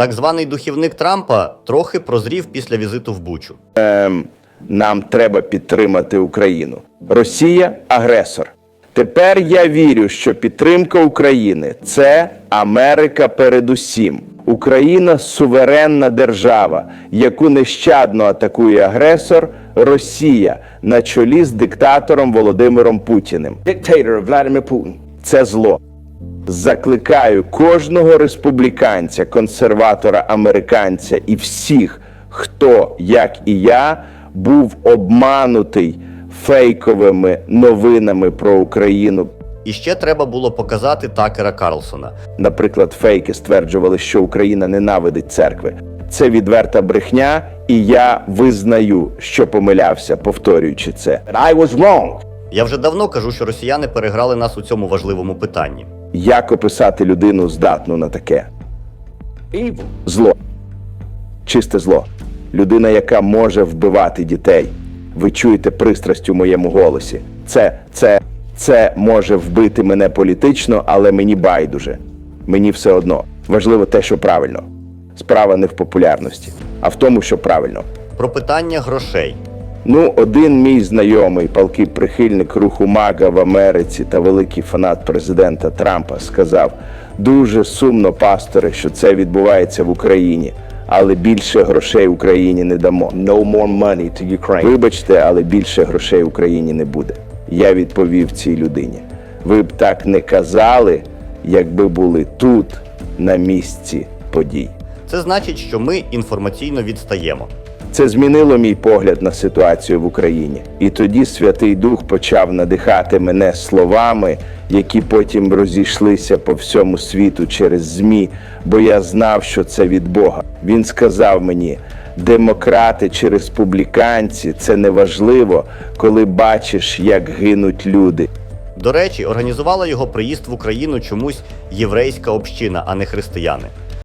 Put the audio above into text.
Так званий духівник Трампа трохи прозрів після візиту в Бучу. Ем, нам треба підтримати Україну. Росія агресор. Тепер я вірю, що підтримка України це Америка передусім. Україна суверенна держава, яку нещадно атакує агресор Росія на чолі з диктатором Володимиром Путіним. dictator Vladimir Putin. Це зло. Закликаю кожного республіканця, консерватора, американця і всіх, хто, як і я, був обманутий фейковими новинами про Україну. І ще треба було показати Такера Карлсона. Наприклад, фейки стверджували, що Україна ненавидить церкви. Це відверта брехня, і я визнаю, що помилявся, повторюючи це. I was wrong. Я вже давно кажу, що росіяни переграли нас у цьому важливому питанні. Як описати людину здатну на таке? Зло. Чисте зло. Людина, яка може вбивати дітей. Ви чуєте пристрасть у моєму голосі. Це, це, це може вбити мене політично, але мені байдуже. Мені все одно. Важливо те, що правильно. Справа не в популярності, а в тому, що правильно. Про питання грошей. Ну, один мій знайомий, палкий прихильник руху Мага в Америці та великий фанат президента Трампа, сказав: дуже сумно, пасторе, що це відбувається в Україні, але більше грошей Україні не дамо. No more money to Ukraine. Вибачте, але більше грошей Україні не буде. Я відповів цій людині. Ви б так не казали, якби були тут, на місці подій. Це значить, що ми інформаційно відстаємо. Це змінило мій погляд на ситуацію в Україні. І тоді Святий Дух почав надихати мене словами, які потім розійшлися по всьому світу через ЗМІ, бо я знав, що це від Бога. Він сказав мені: демократи чи республіканці це неважливо, коли бачиш, як гинуть люди. До речі, організувала його приїзд в Україну чомусь єврейська община, а не християни.